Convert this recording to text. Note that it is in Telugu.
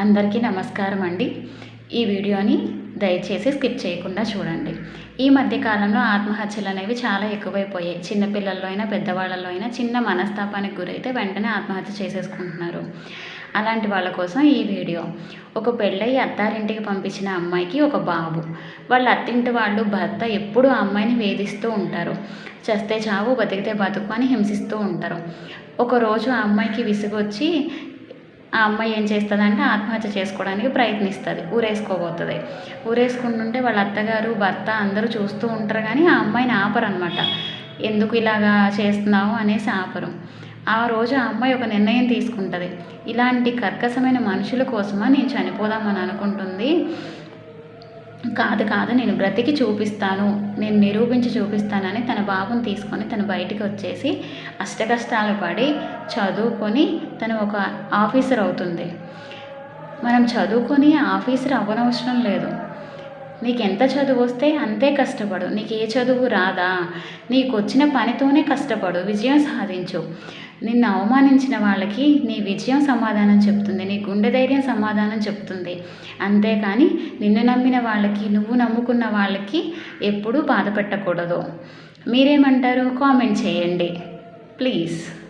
అందరికీ నమస్కారం అండి. ఈ వీడియోని దయచేసి స్కిప్ చేయకుండా చూడండి. ఈ మధ్యకాలంలో ఆత్మహత్యలు అనేవి చాలా ఎక్కువైపోయాయి. చిన్నపిల్లల్లో అయినా పెద్దవాళ్ళలో అయినా చిన్న మనస్తాపానికి గురైతే వెంటనే ఆత్మహత్య చేసేసుకుంటున్నారు. అలాంటి వాళ్ళ కోసం ఈ వీడియో. ఒక పెళ్ళయి అత్తారింటికి పంపించిన అమ్మాయికి ఒక బాబు. వాళ్ళ అత్తింటి వాళ్ళు భర్త ఎప్పుడూ ఆ అమ్మాయిని వేధిస్తూ ఉంటారు. చస్తే చావు బతికితే బతుకు అని హింసిస్తూ ఉంటారు. ఒకరోజు ఆ అమ్మాయికి విసుగొచ్చి ఆ అమ్మాయి ఏం చేస్తుందంటే ఆత్మహత్య చేసుకోవడానికి ప్రయత్నిస్తుంది ఊరేసుకోబోతుంది. ఊరేసుకుంటుంటే వాళ్ళ అత్తగారు భర్త అందరూ చూస్తూ ఉంటారు కానీ ఆ అమ్మాయిని ఆపరు అనమాట ఎందుకు ఇలాగా చేస్తున్నావు అనేసి ఆపరు. ఆ రోజు ఆ అమ్మాయి ఒక నిర్ణయం తీసుకుంటుంది. ఇలాంటి కర్కశమైన మనుషుల కోసమా నేను చనిపోదామని అనుకుంటుంది. కాదు కాదు నేను బ్రతికి చూపిస్తాను నేను నిరూపించి చూపిస్తానని తన బాబుని తీసుకొని తను బయటికి వచ్చేసి అష్టకష్టాలు పడి చదువుకొని తను ఒక ఆఫీసర్ అవుతుంది. మనం చదువుకొని ఆఫీసర్ అవ్వనవసరం లేదు. నీకు ఎంత చదువు వస్తే అంతే కష్టపడు. నీకు ఏ చదువు రాదా? నీకు వచ్చిన పనితోనే కష్టపడు. విజయం సాధించు. నిన్ను అవమానించిన వాళ్ళకి నీ విజయం సమాధానం చెప్తుంది. నీ గుండె ధైర్యం సమాధానం చెప్తుంది. అంతేకాని నిన్ను నమ్మిన వాళ్ళకి నువ్వు నమ్ముకున్న వాళ్ళకి ఎప్పుడూ బాధ పెట్టకూడదు. మీరేమంటారు? కామెంట్ చేయండి. ప్లీజ్.